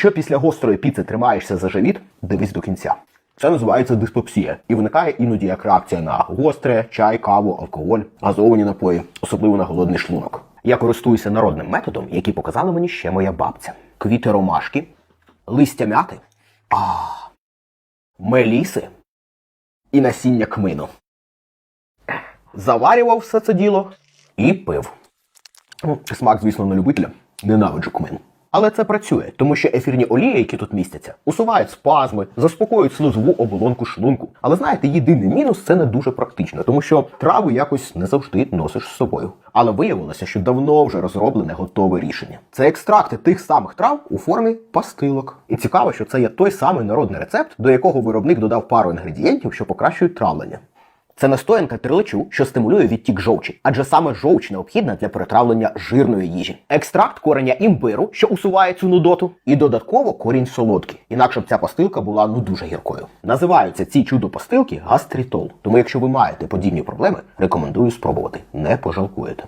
Якщо після гострої піци тримаєшся за живіт, дивись до кінця. Це називається диспепсія і виникає іноді як реакція на гостре, чай, каву, алкоголь, газовані напої, особливо на голодний шлунок. Я користуюся народним методом, який показала мені ще моя бабця: квіти ромашки, листя мяти, а меліси і насіння кмину. Заварював все це діло і пив. Ну, Смак, звісно, на любителя. Ненавиджу кмин. Але це працює, тому що ефірні олії, які тут містяться, усувають спазми, заспокоюють слизову оболонку шлунку. Але знаєте, єдиний мінус це не дуже практично, тому що трави якось не завжди носиш з собою. Але виявилося, що давно вже розроблене готове рішення. Це екстракти тих самих трав у формі пастилок. І цікаво, що це є той самий народний рецепт, до якого виробник додав пару інгредієнтів, що покращують травлення. Це настоянка трилечу, що стимулює відтік жовчі, адже саме жовч необхідна для перетравлення жирної їжі. Екстракт кореня імбиру, що усуває цю нудоту, і додатково корінь солодкий. Інакше б ця пастилка була ну дуже гіркою. Називаються ці чудо-пастилки гастрітол. Тому, якщо ви маєте подібні проблеми, рекомендую спробувати. Не пожалкуєте.